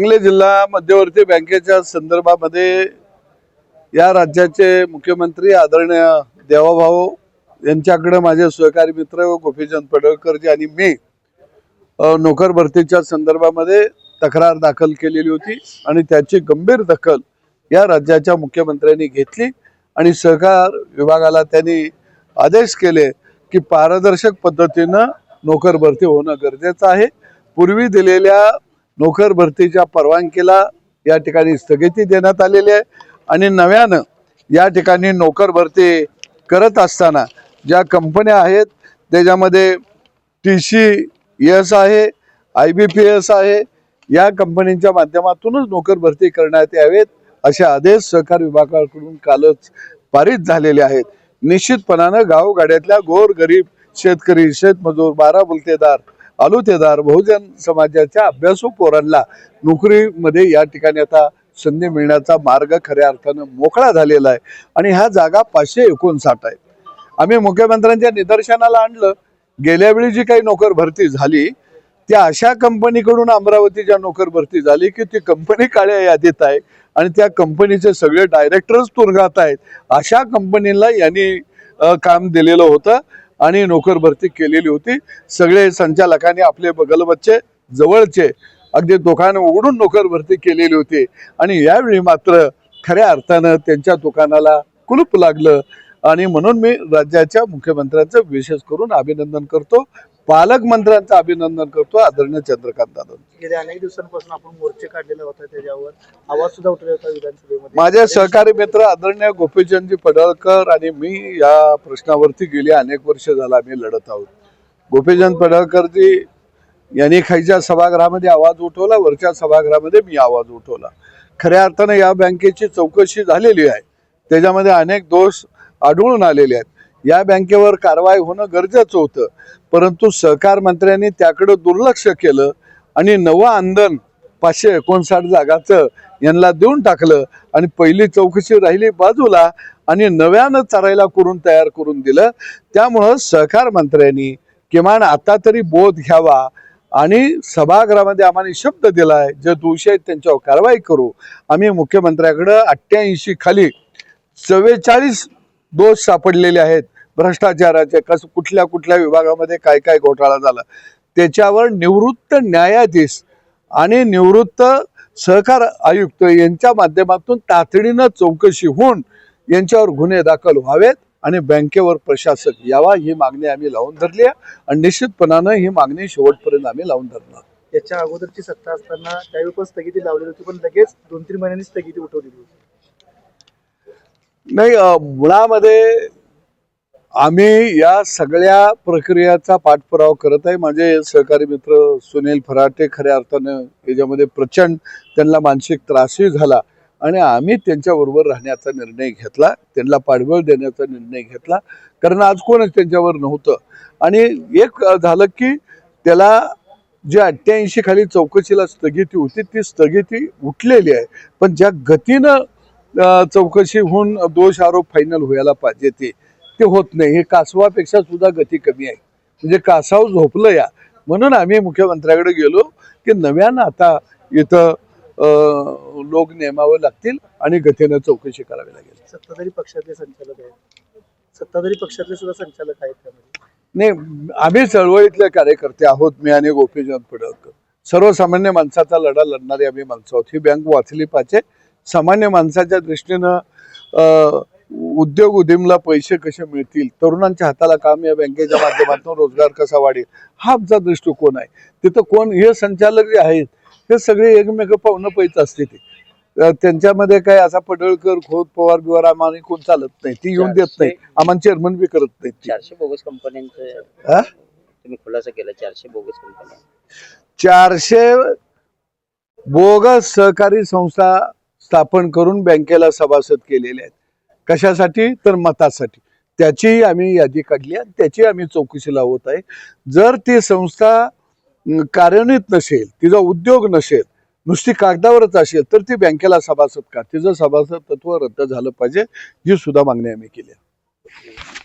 सांगली जिल्हा मध्यवर्ती बँकेच्या संदर्भामध्ये या राज्याचे मुख्यमंत्री आदरणीय देवाभाऊ यांच्याकडे माझे सहकारी मित्र गोपीचंद पडळकरजी आणि मी नोकर भरतीच्या संदर्भामध्ये तक्रार दाखल केलेली होती आणि त्याची गंभीर दखल या राज्याच्या मुख्यमंत्र्यांनी घेतली आणि सहकार विभागाला त्यांनी आदेश केले की पारदर्शक पद्धतीनं नोकर भरती होणं गरजेचं आहे. पूर्वी दिलेल्या नोकर भरतीच्या परवानगीला या ठिकाणी स्थगिती देण्यात आलेली आहे. आणि नव्यानं या ठिकाणी नोकर भरती करत असताना ज्या कंपन्या आहेत त्याच्यामध्ये टी सी एस आहे आय बी पी एस आहे या कंपनीच्या माध्यमातूनच नोकर भरती करण्यात यावेत असे आदेश सहकार विभागाकडून कालच पारित झालेले आहेत. निश्चितपणानं गावगाड्यातल्या गोर गरीब शेतकरी शेतमजूर बारा बुलतेदार आलोतेदार बहुजन समाजाच्या अभ्यासू पोरांना नोकरीमध्ये या ठिकाणी आता संधी मिळण्याचा मार्ग खऱ्या अर्थानं मोकळा झालेला आहे. आणि ह्या जागा पाचशे एकोणसाठ आहेत. आम्ही मुख्यमंत्र्यांच्या निदर्शनाला आणलं. गेल्या वेळी जी काही नोकर भरती झाली त्या अशा कंपनीकडून अमरावतीच्या नोकर भरती झाली की ती कंपनी काळ्या यादीत आहे आणि त्या कंपनीचे सगळे डायरेक्टर्स तुरगात आहेत. अशा कंपनीला यांनी काम दिलेलं होतं. आणि नोकर भरती केलेली होती. सगळे संचालकांनी आपले बगलबच्चे जवळचे अगदी दुकान उघडून नोकर भरती केलेली होती. आणि यावेळी मात्र खऱ्या अर्थानं त्यांच्या दुकानाला कुलूप लागलं. आणि म्हणून मी राज्याच्या मुख्यमंत्र्यांचं विशेष करून अभिनंदन करतो. पालकमंत्र्यांचं अभिनंदन करतो आदरणीय चंद्रकांत दादा गेल्या अनेक दिवसांपासून आपण मोर्चे काढलेला होता त्याच्यावर. आवाज सुद्धा उठलेला होता विधानसभेमध्ये. माझे सहकारी मित्र आदरणीय गोपीचंदजी पडळकर आणि मी या प्रश्नावरती गेली अनेक वर्ष झाला आम्ही लढत आहोत. गोपीचंद पडळकरजी यांनी खायच्या सभागृहामध्ये आवाज उठवला वरच्या सभागृहामध्ये मी आवाज उठवला. खऱ्या अर्थानं या बँकेची चौकशी झालेली आहे. त्याच्यामध्ये अनेक दोष आढळून आलेले आहेत. या बँकेवर कारवाई होणं गरजेचं होतं. परंतु सहकार मंत्र्यांनी त्याकडे दुर्लक्ष केलं आणि नवं आंदन पाचशे एकोणसाठ जागाचं यांना देऊन टाकलं आणि पहिली चौकशी राहिली बाजूला आणि नव्यानं चरायला करून तयार करून दिलं. त्यामुळं सहकार मंत्र्यांनी किमान आता तरी बोध घ्यावा आणि सभागृहामध्ये आम्हाला शब्द दिलाय जे दोषी आहेत त्यांच्यावर कारवाई करू. आम्ही मुख्यमंत्र्याकडं अठ्ठ्याऐंशी खाली चव्वेचाळीस दोष सापडलेले आहेत. भ्रष्टाचाराचे कस कुठल्या कुठल्या विभागामध्ये काय काय घोटाळा झाला? त्याच्यावर निवृत्त न्यायाधीश आणि निवृत्त सहकार आयुक्त यांच्या माध्यमातून तातडीनं चौकशी होऊन यांच्यावर गुन्हे दाखल व्हावेत आणि बँकेवर प्रशासक यावा ही मागणी आम्ही लावून धरली आहे आणि निश्चितपणानं ही मागणी शेवटपर्यंत आम्ही लावून धरणार. याच्या अगोदरची सत्ता असताना त्यावेळी पण स्थगिती लावलेली होती पण लगेच दोन तीन महिन्यांनी स्थगिती उठवलेली होती. नाही मुळामध्ये आम्ही या सगळ्या प्रक्रियाचा पाठपुरावा करत आहे. माझे सहकारी मित्र सुनील फराटे खऱ्या अर्थानं याच्यामध्ये प्रचंड त्यांना मानसिक त्रासही झाला आणि आम्ही त्यांच्याबरोबर राहण्याचा निर्णय घेतला. त्यांना पाठबळ देण्याचा निर्णय घेतला. कारण आज कोणच त्यांच्यावर नव्हतं. आणि एक झालं की त्याला जे अठ्ठ्याऐंशी खाली चौकशीला स्थगिती होती ती स्थगिती उठलेली आहे. पण ज्या गतीनं चौकशी होऊन दोष आरोप फायनल व्हायला पाहिजे ते. ते होत नाही. हे कासवापेक्षा सुद्धा गती कमी आहे. म्हणजे कासाव झोपलं या. म्हणून आम्ही मुख्यमंत्र्याकडे गेलो की नव्यानं आता इथं लोक नेमावे लागतील आणि गतीनं चौकशी करावी लागेल. सत्ताधारी पक्षातले संचालक आहेत. सत्ताधारी पक्षातले सुद्धा संचालक आहेत त्यामध्ये नाही आम्ही चळवळीतले कार्यकर्ते आहोत. मी आणि गोपीचंद पडळकर. सर्वसामान्य माणसाचा लढा लढणारे आम्ही माणसं आहोत. ही बँक वाचली पाहिजे. सामान्य माणसाच्या दृष्टीनं उद्योग उद्यमला पैसे कसे मिळतील तरुणांच्या हाताला काम या बँकेच्या माध्यमातून रोजगार कसा वाढेल हा आमचा दृष्टिकोन आहे. तिथं कोण हे संचालक जे आहेत हे सगळे एकमेक पाहुणं पैच असते ते. त्यांच्यामध्ये काय असा पडळकर खोत पवार बिवार आम्हाला कोण चालत नाही ती येऊन देत नाही आम्हाला चेअरमन बी करत नाही चारशे बोगस कंपन्यांचं हा? तुम्ही खुलासा केला चारशे बोगस कंपन्या. चारशे बोगस सहकारी संस्था स्थापन करून बँकेला सभासद केलेले आहेत. कशासाठी? तर मतासाठी. त्याची आम्ही यादी काढली आणि त्याची आम्ही चौकशी लावत आहे. जर ती संस्था कार्यान्वित नसेल तिचा उद्योग नसेल नुसती कागदावरच असेल तर ती बँकेला सभासद का? तिचं सभासद तत्व रद्द झालं पाहिजे ही सुद्धा मागणी आम्ही केली आहे.